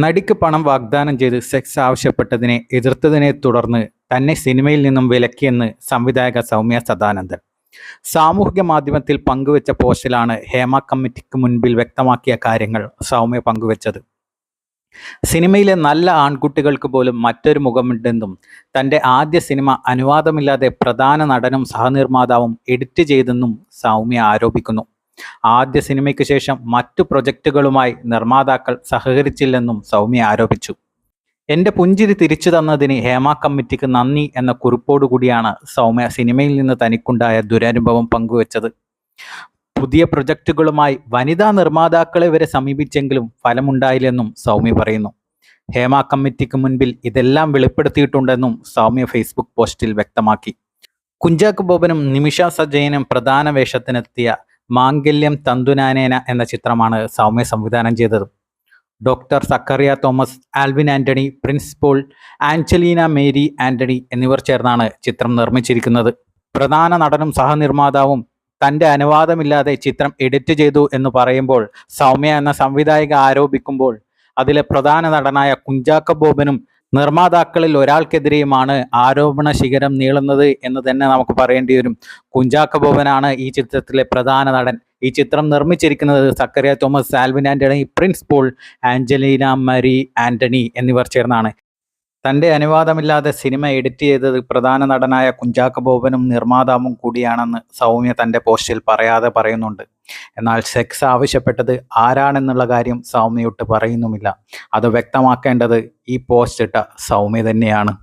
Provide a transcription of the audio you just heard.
നടിക്ക് പണം വാഗ്ദാനം ചെയ്ത് സെക്സ് ആവശ്യപ്പെട്ടതിനെ എതിർത്തതിനെ തുടർന്ന് തന്നെ സിനിമയിൽ നിന്നും വിലക്കിയെന്ന് സംവിധായക സൗമ്യ സദാനന്ദൻ. സാമൂഹിക മാധ്യമത്തിൽ പങ്കുവച്ച പോസ്റ്റിലാണ് ഹേമ കമ്മിറ്റിക്ക് മുൻപിൽ വ്യക്തമാക്കിയ കാര്യങ്ങൾ സൗമ്യ പങ്കുവച്ചത്. സിനിമയിലെ നല്ല ആൺകുട്ടികൾക്ക് പോലും മറ്റൊരു മുഖമുണ്ടെന്നും തന്റെ ആദ്യ സിനിമ അനുവാദമില്ലാതെ പ്രധാന നടനും സഹനിർമ്മാതാവും എഡിറ്റ് ചെയ്തെന്നും സൗമ്യ ആരോപിക്കുന്നു. ആദ്യ സിനിമയ്ക്ക് ശേഷം മറ്റു പ്രൊജക്റ്റുകളുമായി നിർമ്മാതാക്കൾ സഹകരിച്ചില്ലെന്നും സൗമ്യ ആരോപിച്ചു. എന്റെ പുഞ്ചിരി തിരിച്ചു തന്നതിന് ഹേമ കമ്മിറ്റിക്ക് നന്ദി എന്ന കുറിപ്പോടുകൂടിയാണ് സൗമ്യ സിനിമയിൽ നിന്ന് തനിക്കുണ്ടായ ദുരനുഭവം പങ്കുവച്ചത്. പുതിയ പ്രൊജക്റ്റുകളുമായി വനിതാ നിർമ്മാതാക്കളെ വരെ സമീപിച്ചെങ്കിലും ഫലമുണ്ടായില്ലെന്നും സൗമ്യ പറയുന്നു. ഹേമ കമ്മിറ്റിക്ക് മുൻപിൽ ഇതെല്ലാം വെളിപ്പെടുത്തിയിട്ടുണ്ടെന്നും സൗമ്യ ഫേസ്ബുക്ക് പോസ്റ്റിൽ വ്യക്തമാക്കി. കുഞ്ചാക്ക് ബോബനും നിമിഷ സജയനും പ്രധാന വേഷത്തിനെത്തിയ മാംഗല്യം തന്തുനാനേന എന്ന ചിത്രമാണ് സൗമ്യ സംവിധാനം ചെയ്തത്. ഡോക്ടർ സക്കറിയ തോമസ് ആൽവിൻ ആന്റണി പ്രിൻസ് പോൾ ആഞ്ചലീന മേരി ആന്റണി എന്നിവർ ചേർന്നാണ് ചിത്രം നിർമ്മിച്ചിരിക്കുന്നത്. പ്രധാന നടനും സഹനിർമ്മാതാവും തന്റെ അനുവാദമില്ലാതെ ചിത്രം എഡിറ്റ് ചെയ്തു എന്ന് പറയുമ്പോൾ സൗമ്യ എന്ന സംവിധായിക ആരോപിക്കുമ്പോൾ അതിലെ പ്രധാന നടനായ കുഞ്ചാക്ക ബോബനും നിർമ്മാതാക്കളിൽ ഒരാൾക്കെതിരെയുമാണ് ആരോപണ ശിഖരം നീളുന്നത് എന്ന് തന്നെ നമുക്ക് പറയേണ്ടി വരും. കുഞ്ചാക്ക ബോബനാണ് ഈ ചിത്രത്തിലെ പ്രധാന നടൻ. ഈ ചിത്രം നിർമ്മിച്ചിരിക്കുന്നത് സക്കറിയ തോമസ് ആൽവിൻ ആന്റണി പ്രിൻസ് പോൾ ആഞ്ചലീന മരി ആന്റണി എന്നിവർ ചേർന്നാണ്. തന്റെ അനുവാദമില്ലാതെ സിനിമ എഡിറ്റ് ചെയ്തത് പ്രധാന നടനായ കുഞ്ചാക്ക ബോബനും നിർമ്മാതാവും കൂടിയാണെന്ന് സൗമ്യ തന്റെ പോസ്റ്റിൽ പറയാതെ പറയുന്നുണ്ട്. എന്നാൽ സെക്സ് ആവശ്യപ്പെട്ടത് ആരാണെന്നുള്ള കാര്യം സൗമ്യയൊട്ട് പറയുന്നുമില്ല. അത് വ്യക്തമാക്കേണ്ടത് ഈ പോസ്റ്റ് ഇട്ട സൗമ്യ തന്നെയാണ്.